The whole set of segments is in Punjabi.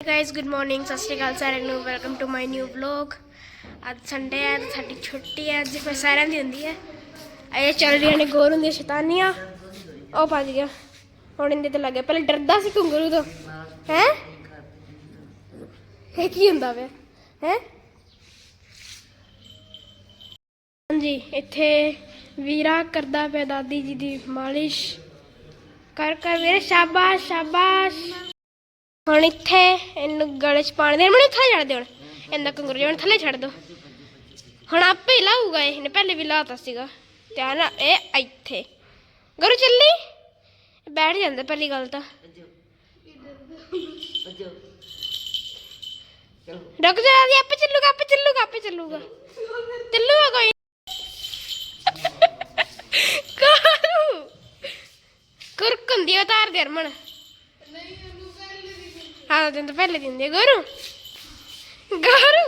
ਗਾਇਸ ਗੁੱਡ ਮਾਰਨਿੰਗ ਸਤਿ ਸ਼੍ਰੀ ਅਕਾਲ ਸਾਰਿਆਂ ਨੂੰ। Welcome to my new vlog ਅੱਜ ਸੰਡੇ ਹੈ ਤੇ ਸਾਡੀ ਛੁੱਟੀ ਹੈ ਅੱਜ ਫਿਰ ਸਾਰਿਆਂ ਦੀ ਹੁੰਦੀ ਹੈ ਇਹ ਚੱਲ ਰਹੀਆਂ ਨੇ, ਗੋਰੂ ਦੀਆਂ ਸ਼ੈਤਾਨੀਆਂ। ਉਹ ਭੱਜ ਗਿਆ। ਹੁਣ ਇਹਦੇ ਤੇ ਲੱਗੇ। ਪਹਿਲੇ ਡਰਦਾ ਸੀ ਘੁੰਗਰੂ ਤੋਂ। ਹੈ? ਇਹ ਕੀ ਹੁੰਦਾ ਵੇ ਹੈ? ਹਾਂਜੀ, ਇੱਥੇ ਵੀਰਾ ਕਰਦਾ ਪਿਆ ਦਾਦੀ ਜੀ ਦੀ ਮਾਲਿਸ਼। ਕਰ ਕਰ ਵੀਰੇ, ਸ਼ਾਬਾਸ਼ ਸ਼ਾਬਾਸ਼। ਹੁਣ ਇੱਥੇ ਇਹਨੂੰ ਗਲੇ ਚ ਪਾਣੀ ਦੇ ਮੈਨੂੰ ਥੱਲੇ ਛੱਡ ਦੇ ਹੁਣ। ਇਹਦਾ ਕੰਗਰੂ ਜਣ ਥੱਲੇ ਛੱਡ ਦੋ। ਹੁਣ ਆਪੇ ਹੀ ਲਾਊਗਾ ਇਹਨੇ ਪਹਿਲੇ ਵੀ ਲਾਤਾ ਸੀਗਾ। ਧਿਆਨ ਨਾਲ ਇਹ ਇੱਥੇ। ਗਰੂ ਚੱਲੀ? ਬੈਠ ਜਾਂਦਾ ਪਹਿਲੀ ਗੱਲ ਤਾਂ। ਰੁਕ ਜਾ ਆਦੀ ਆਪੇ ਚੱਲੂਗਾ ਆਪੇ ਚੱਲੂਗਾ ਆਪੇ ਚੱਲੂਗਾ। ਚੱਲੂਗਾ ਕੋਈ? ਕਰੂ ਹੁੰਦੀ ਆ ਉਤਾਰ ਦੇ ਅਰਮਨ। ਹਾਂ ਦਿਨ ਤਾਂ ਪਹਿਲੇ ਦਿਨ ਦੇ ਗਰੂ ਗਰੂ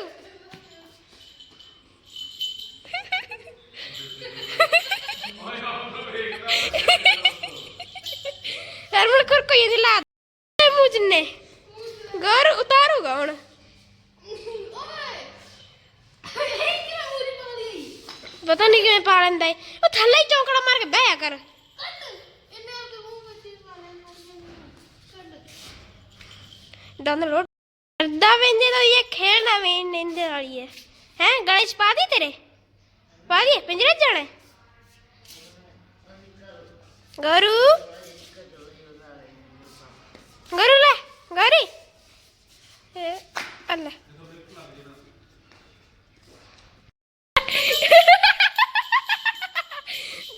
ਅਰਮਨ ਕੁਰਕ ਕੋਈ ਨਹੀਂ ਲਾ ਮੂੰਹ ਜਿੰਨੇ ਗਰੂ ਉਤਾਰੂਗਾ ਹੁਣ ਪਤਾ ਨਹੀਂ ਕਿਵੇਂ ਪਾ ਲੈਂਦਾ ਏ ਉਹ ਥੱਲੇ ਹੀ ਚੌਂਕੜਾ ਮਾਰ ਕੇ ਬਹਿਆ ਕਰ ਦੰਦ ਲੋਟ ਵੇਂਦੇ ਤਾਂ ਇਹ ਖੇਡਣਾ ਵੇਂ ਵਾਲੀ ਹੈ ਹੈ ਗਲੇ ਚ ਪਾ ਦੀ ਤੇਰੇ ਪਾ ਦੀ ਪਿੰਜਰੇ 'ਚ ਜਾਣਾ ਗਰੂ ਗਰੂ ਲੈ ਗਰੀ ਅੱਲਾ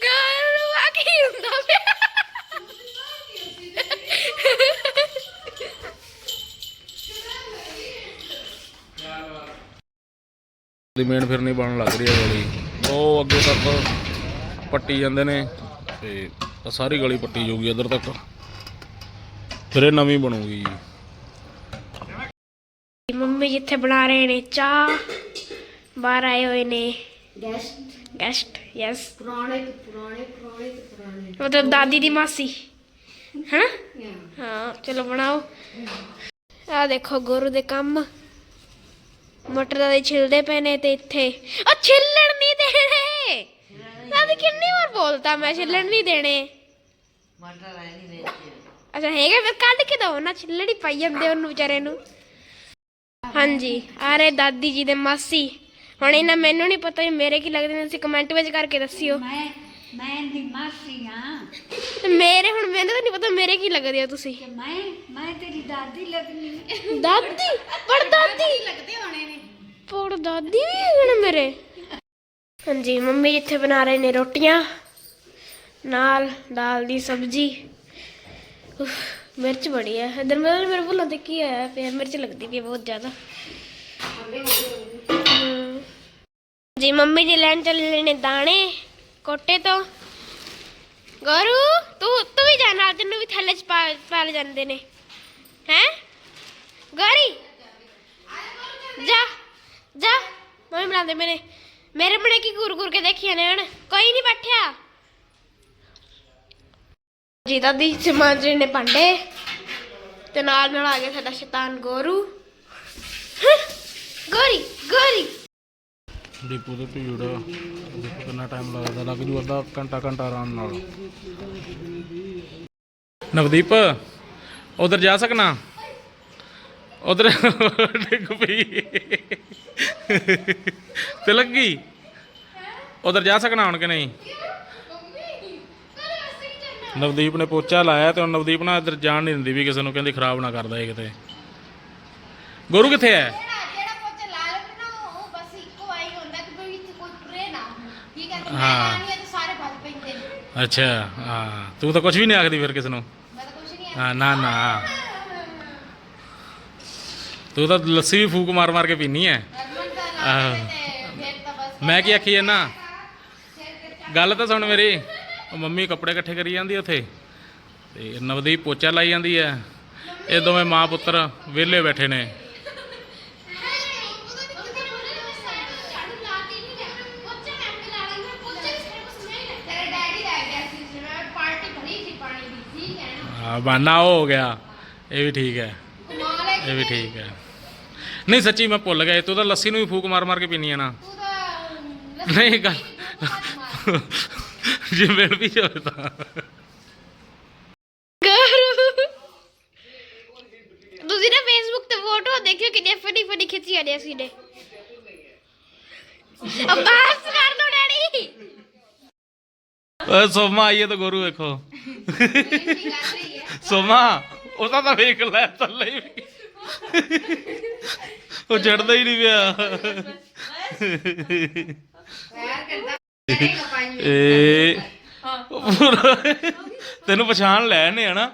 ਗਰੂ ਆ ਕੀ ਹੁੰਦਾ ਪਿਆ ਦੀ ਮੇਨ ਫਿਰਨੀ ਬਣਨ ਲੱਗ ਰਹੀ ਹੈ ਗਲੀ। ਉਹ ਅੱਗੇ ਤੱਕ ਪੱਟੀ ਜਾਂਦੇ ਨੇ ਤੇ ਸਾਰੀ ਗਲੀ ਪੱਟੀ ਜਾਊਗੀ ਇੱਧਰ ਤੱਕ। ਫਿਰ ਇਹ ਨਵੀਂ ਬਣੂਗੀ ਜੀ। ਮੰਮੀ ਜਿੱਥੇ ਬਣਾ ਰਹੇ ਨੇ ਚਾਹ ਬਾਹਰ ਆਏ ਹੋਏ ਨੇ। ਗੈਸਟ ਗੈਸਟ ਯੈਸ ਪੁਰਾਣੇ ਤੇ ਪੁਰਾਣੇ ਪੁਰਾਣੇ ਤੇ ਪੁਰਾਣੇ। ਮਤਲਬ ਦਾਦੀ ਦੀ ਮਾਸੀ। ਹਾਂ? ਚਲੋ ਬਣਾਓ। ਆ ਦੇਖੋ ਗੁਰੂ ਦੇ ਕੰਮ। ਮਟਰ ਦੇ ਛਿਲਦੇ ਪਏ ਨੇ ਤੇ ਇੱਥੇ। ਆ ਛਿੱਲਣ ਨਹੀਂ ਦੇਣੇ। ਦਾਦੀ ਕਿੰਨੀ ਵਾਰ ਬੋਲਤਾ ਮੈਂ, ਛਿੱਲਣ ਨਹੀਂ ਦੇਣੇ। ਮਟਰ ਆਏ ਨਹੀਂ ਵੇਚੇ ਅੱਛਾ, ਹੈਗਾ ਫਿਰ ਕੱਢ ਕੇ ਦੋ ਨਾ ਛਿੱਲੜ ਪਾਈ ਜਾਂਦੇ ਉਹਨੂੰ ਵਿਚਾਰੇ ਨੂੰ। ਹਾਂਜੀ, ਆ ਰਹੇ ਦਾਦੀ ਜੀ ਦੇ ਮਾਸੀ। ਹੁਣ ਇਹਨਾਂ ਮੈਨੂੰ ਨਹੀਂ ਪਤਾ ਵੀ ਮੇਰੇ ਕੀ ਲੱਗਦੇ ਨੇ, ਤੁਸੀਂ ਕਮੈਂਟ ਵਿੱਚ ਕਰਕੇ ਦੱਸਿਓ। ਮੈਂ ਮੈਂ ਦੀ ਮਾਸੀ ਆ ਤੇ ਮੇਰੇ ਹੁਣ ਮੈਨੂੰ ਤਾਂ ਨਹੀਂ ਪਤਾ ਮੇਰੇ ਕੀ ਲੱਗਦੇ ਹੋ ਤੁਸੀਂ। ਤੇ ਮੈਂ ਮੈਂ ਤੇਰੀ ਦਾਦੀ ਲੱਗਨੀ ਦਾਦੀ? ਪਰ ਦਾਦੀ? ਲੱਗਦੇ ਹੋਣੇ ਨੇ? ਪਰ ਦਾਦੀ ਵੀ ਹੈਗੇ ਨੇ ਮੇਰੇ। ਹਾਂਜੀ ਮੰਮੀ ਜਿੱਥੇ ਬਣਾ ਰਹੇ ਨੇ ਰੋਟੀਆਂ ਨਾਲ ਦਾਲ ਦੀ ਸਬਜ਼ੀ। ਉਫ, ਮਿਰਚ ਬੜੀ ਹੈ ਇਧਰ ਮੇਰੇ ਮੇਰੇ ਭੁੱਲਾਂ ਤੇ ਕੀ ਹੋਇਆ ਪਿਆ ਮਿਰਚ ਲੱਗਦੀ ਪਈ ਹੈ ਬਹੁਤ ਜ਼ਿਆਦਾ। ਹਮ। ਜੀ ਮੰਮੀ ਜੀ ਲੈਣ ਚੱਲੇ ਨੇ ਦਾਣੇ। ਕੋਟੇ ਤੋਂ। ਗਰੂ, ਤੂੰ ਤੂੰ ਵੀ ਜਾ ਤੈਨੂੰ ਵੀ ਥੱਲੇ ਚ ਪਾ ਪਾ ਲੈ ਜਾਂਦੇ ਨੇ। ਹੈ? ਗਰੀ, ਜਾ ਜਾ। ਮੈਂ ਬਣਾਉਂਦੇ ਮੈਨੇ ਮੇਰੇ ਬਣੇ ਕੀ ਗੁਰ ਗੁਰ ਕੇ ਦੇਖੀਆਂ ਨੇ ਹਣ। ਕੋਈ ਨਹੀਂ ਬੈਠਿਆ। ਜੀ ਦਾਦੀ, ਸਮਾਜਰੀ ਨੇ ਭਾਂਡੇ। ਤੇ ਨਾਲ ਨਾਲ ਆ ਗਿਆ ਸਾਡਾ ਸ਼ੈਤਾਨ ਗੋਰੂ। ਗੋਰੀ ਗੋਰੀ। ਡੀਪੂ ਤੇ ਭੀੜ, ਦੇਖੋ ਕਿੰਨਾ ਟਾਈਮ ਲੱਗਦਾ, ਲੱਗ ਜੂ ਅੱਧਾ ਘੰਟਾ ਘੰਟਾ ਆਰਾਮ ਨਾਲ। ਨਵਦੀਪ, ਉਧਰ ਜਾ ਸਕਣਾ ਉਧਰ ਡਿੱਗ ਪਈ। ਤੇ ਲੱਗੀ? ਉਧਰ ਜਾ ਸਕਣਾ ਹੁਣ ਕਿ ਨਹੀਂ? ਨਵਦੀਪ ਨੇ ਪੋਚਾ ਲਾਇਆ ਤੇ ਹੁਣ ਨਵਦੀਪ ਨਾ ਇੱਧਰ ਜਾਣ ਨਹੀਂ ਦਿੰਦੀ ਵੀ ਕਿਸੇ ਨੂੰ, ਕਹਿੰਦੀ ਖਰਾਬ ਨਾ ਕਰਦਾ ਇਹ ਕਿਤੇ। ਗੁਰੂ ਕਿੱਥੇ ਹੈ ਜਿਹੜਾ ਪੋਚਾ ਲਾ ਲੈਂਦਾ ਨਾ ਉਹ ਬਸ ਇੱਕੋ ਆਈ ਹੁੰਦਾ ਕਿ ਕੋਈ ਇੱਥੇ ਕੋਈ ਟਰੇ ਨਾ ਠੀਕ ਹੈ। ਤੇ ਮੈਂ ਹਾਂ। ਲਾਣੀ ਹੈ ਤੇ ਸਾਰੇ ਭੱਜ ਪੈਂਦੇ ਨੇ। ਅੱਛਾ ਹਾਂ। ਤੂੰ ਤਾਂ ਕੁਝ ਵੀ ਨਹੀਂ ਆਖਦੀ ਫਿਰ ਕਿਸੇ ਨੂੰ। ਮੈਂ ਤਾਂ ਕੁਛ ਨਹੀਂ ਹਾਂ ਨਾ ਨਾ। ਤੂੰ ਤਾਂ ਲੱਸੀ ਵੀ ਫੂਕ ਮਾਰ ਮਾਰ ਕੇ ਪੀਨੀ ਐ। ਹਰਮਨ ਦਾ ਆਹੋ। ਲਾ ਤੇ ਫਿਰ ਤਾਂ ਬਸ ਮੈਂ ਕੀ ਆਖੀ ਨਾ ਗੱਲ ਤਾਂ ਸੁਣ ਮੇਰੀ। ਉਹ ਮੰਮੀ ਕੱਪੜੇ ਇਕੱਠੇ ਕਰੀ ਜਾਂਦੀ ਉੱਥੇ। ਤੇ ਨਵਦੀਪ ਪੋਚਾ ਲਾਈ ਜਾਂਦੀ ਐ। ਇਹ ਦੋਵੇਂ ਮਾਂ ਪੁੱਤਰ ਵਿਹਲੇ ਬੈਠੇ ਨੇ ਤੇਰੇ ਡੈਡੀ ਰਹਿ ਗਿਆ ਸੀ ਜਿਵੇਂ ਪਾਰਟੀ ਭਰੀ ਸੀ ਪਾਣੀ ਦੀ ਠੀਕ ਹੈ ਨਾ ਹਾਂ ਬਹਾਨਾ ਉਹ ਹੋ ਗਿਆ। ਇਹ ਵੀ ਠੀਕ ਹੈ। ਕਮਾਲ ਹੈ ਇਹ ਵੀ ਠੀਕ ਹੈ। ਨਹੀਂ ਸੱਚੀ ਮੈਂ ਭੁੱਲ ਗਿਆ। ਤੂੰ ਤਾਂ ਲੱਸੀ ਨੂੰ ਵੀ ਫੂਕ ਮਾਰ ਮਾਰ ਕੇ ਪੀਨੀ ਆ ਨਾ। ਤੂੰ ਤਾਂ ਨਹੀਂ ਗੱਲ ਜੇ ਮਿਲ ਵੀ ਜਾਵੇ ਤਾਂ। ਤੁਸੀਂ ਨਾ ਫੇਸਬੁੱਕ ਤੇ ਫੋਟੋ ਦੇਖਿਓ ਕਿੰਨੀ ਫਨੀ ਫਨੀ ਖਿੱਚੀ ਆੜੀ ਅਸੀਂ ਨੇ ਅਬਾਸ ਕਰ ਦੋ ਡੈਡੀ। ਓਏ ਸੋਮਾ ਆਈਏ ਤਾਂ ਗੁਰੂ ਵੇਖੋ। ਸੋਮਾ ਉਹਦਾ ਤਾਂ ਵੇਖ ਲੈ, ਥੱਲੇ ਹੀ ਉਹ ਚੜਦਾ ਹੀ ਨਹੀਂ ਪਿਆ। ਏ ਤੈਨੂੰ ਪਛਾਣ ਲੈ ਨੇ। ਹਨਾ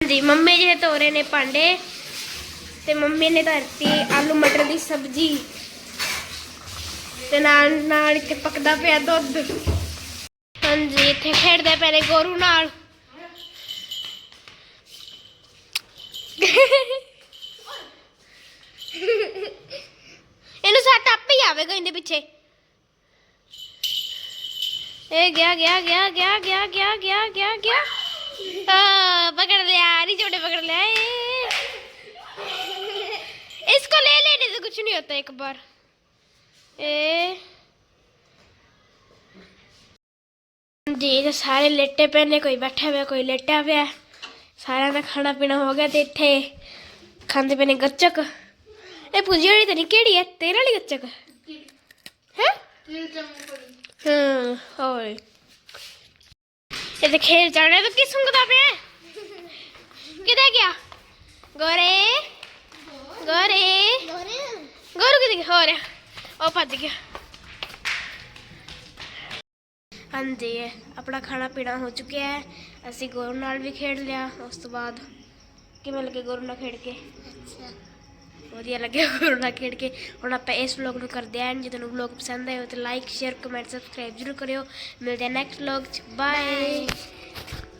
ਜੀ, ਮੰਮੀ ਜੀ ਤੋਰੇ ਨੇ ਭਾਂਡੇ ਤੇ ਮੰਮੀ ਨੇ ਧਰਤੀ ਆਲੂ ਮਟਰ ਦੀ ਸਬਜ਼ੀ। ਤੇ ਨਾਲ ਨਾਲ ਇੱਥੇ ਪਕਦਾ ਪਿਆ ਦੁੱਧ ਹਾਂਜੀ ਇੱਥੇ ਖੇਡਦੇ ਪਏ ਨੇ ਗੋਰੂ ਨਾਲ ਇਹਨੂੰ ਸੱਟ ਆਪੇ ਹੀ ਆਵੇਗਾ ਇਹਦੇ ਪਿੱਛੇ ਇਹ ਗਿਆ ਗਿਆ ਗਿਆ ਗਿਆ ਗਿਆ ਗਿਆ ਗਿਆ ਗਿਆ ਗਿਆ हाँ, पकड़ लिया नहीं छोटे पकड़ लिया ए। इसको ले लेने से कुछ नहीं होता एक बार ए जी तो सारे लेटे पे ने कोई बैठा हुआ कोई लेटा हुआ सारा ਦਾ ਖਾਣਾ ਪੀਣਾ ਹੋ ਗਿਆ ਤੇ ਇੱਥੇ ਖਾਂਦੇ ਪਏ ਨੇ ਗੱਚਕ ਇਹ ਪੁੱਜੀ ਵਾਲੀ ਤਾਂ ਨਹੀਂ ਕਿਹੜੀ ਹੈ ਤੇਰੇ ਵਾਲੀ ਗੱਚਕ ਹੈ ਹਾਂ ਹੋਏ ਇਹ ਤੇ ਖੇਲ ਚੜਨੇ ਤਾਂ ਕੀ ਸੁੰਗਦਾ ਪਿਆ ਕਿੱਥੇ ਗਿਆ ਗੋਰੇ ਗੋਰੇ ਗੋਰੂ ਕਿੱਥੇ ਗਿਆ ਹੋ ਰਿਹਾ ਉਹ ਭੱਜ ਗਿਆ। ਹਾਂਜੀ ਆਪਣਾ ਖਾਣਾ ਪੀਣਾ ਹੋ ਚੁੱਕਿਆ ਹੈ। ਅਸੀਂ ਗੋਰੂ ਨਾਲ ਵੀ ਖੇਡ ਲਿਆ ਉਸ ਤੋਂ ਬਾਅਦ ਕਿਵੇਂ ਲੱਗੇ ਗੋਰੂ ਨਾਲ ਖੇਡ ਕੇ? ਵਧੀਆ ਲੱਗਿਆ ਗੋਰੂ ਨਾਲ ਖੇਡ ਕੇ। ਹੁਣ ਆਪਾਂ ਇਸ ਵਲੌਗ ਨੂੰ ਕਰਦੇ ਆਂ ਜੇ ਤੁਹਾਨੂੰ ਵਲੌਗ ਪਸੰਦ ਆਇਆ ਤਾਂ ਲਾਈਕ ਸ਼ੇਅਰ ਕਮੈਂਟ ਸਬਸਕ੍ਰਾਈਬ ਜ਼ਰੂਰ ਕਰਿਓ। ਮਿਲਦੇ ਹਾਂ ਨੈਕਸਟ ਵਲੌਗ ਚ। ਬਾਏ